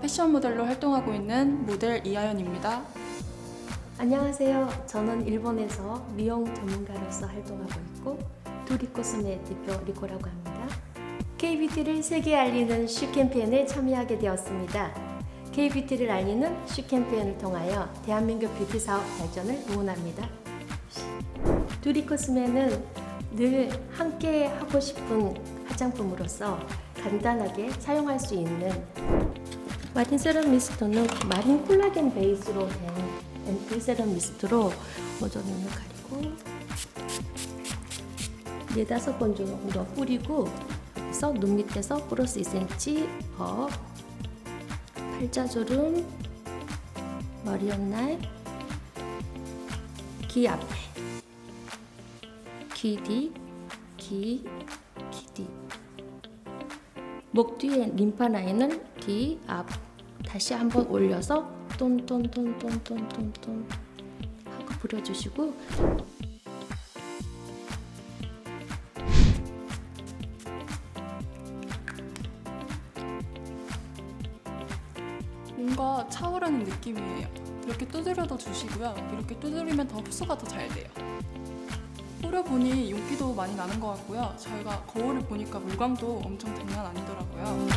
패션 모델로 활동하고 있는 모델 이하연입니다. 안녕하세요. 저는 일본에서 미용 전문가로서 활동하고 있고 도리코스메 대표 리코라고 합니다. K-뷰티를 세계에 알리는 슈 캠페인에 참여하게 되었습니다. K-뷰티를 알리는 슈 캠페인을 통하여 대한민국 뷰티 사업 발전을 응원합니다. 도리코스메는 늘 함께 하고 싶은 화장품으로서 간단하게 사용할 수 있는 마린 세럼 미스트는 마린 콜라겐 베이스로 된 앰플 세럼 미스트로 모조 눈을 가리고 네다섯 번 정도 뿌리고 그래서 눈 밑에서 플러스 2cm 업 팔자주름 머리 옆날 귀 앞에 귀 뒤, 귀, 귀 뒤. 목 뒤에 림파 라인을 뒤, 앞 다시 한번 올려서 똔똔똔똔똔똔똔 하고 부려주시고 뭔가 차오르는 느낌이에요. 이렇게 두드려도 주시고요. 이렇게 두드리면 더 흡수가 더 잘 돼요. 뿌려보니 윤기도 많이 나는 것 같고요. 저희가 거울을 보니까 물광도 엄청 장난 아니더라고요.